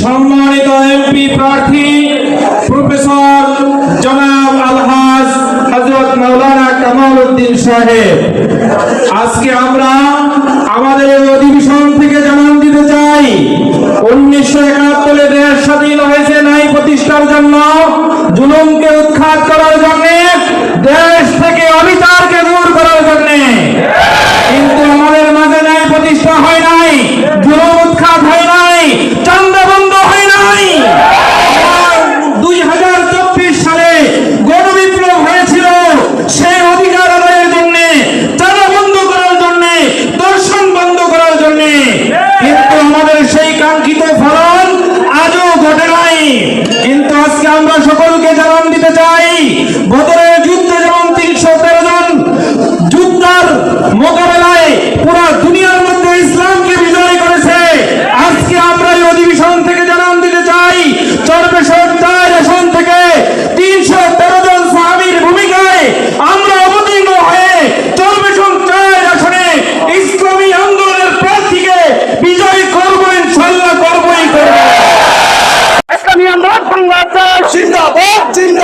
সম্মানিত এমপি প্রার্থী প্রফেসর জনাব আলহাজ হজরত মৌলানা কামাল উদ্দিন সাহেব। আজকে আমরা আমাদের অধিবেশন থেকে জানান দিতে চাই, উনিশশো একাত্তরে দেশ স্বাধীন হয়েছে নাই প্রতিষ্ঠার জন্য জুলুমকে উৎখাত করার জন্য, দেশ থেকে অবিচারকে দূর করার জন্য। কিন্তু আমাদের মাঝে নাই প্রতিষ্ঠা হয় না। সকলকে জানান দিতে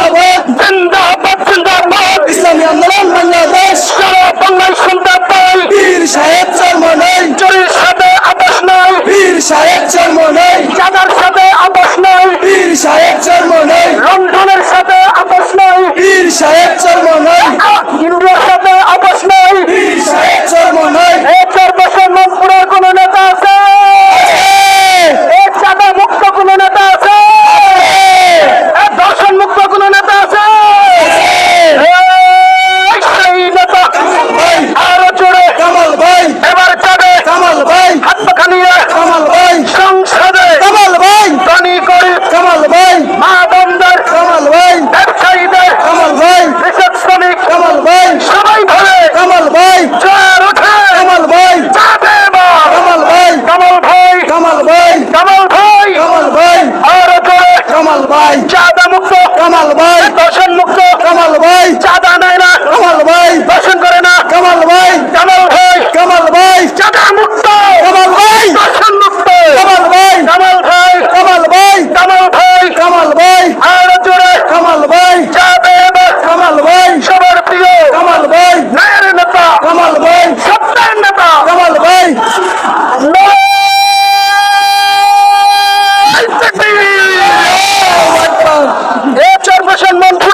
জিন্দাবাদ জিন্দাবাদ জিন্দাবাদ। ইসলামী আন্দোলন বাংলাদেশ। সারা বাংলায় শুনতে পাই বীর সাহেব চর্ম নাই। চুরির সাথে আদেশ নাই। বীর সাহেব চর্ম নাই। চাঁদার সাথে আদেশ নাই বীর সাহেব চর্ম নাই। রন্ধনের সাথে আদেশ নাই সাহেব চর্ম নাই। ভাই। কামাল ভাই। কামাল ভাই। আর জোরে। কামাল ভাই। চাঁদা মুক্ত। কামাল ভাই। দর্শন মুক্ত। কামাল শাসন মন্ত্রী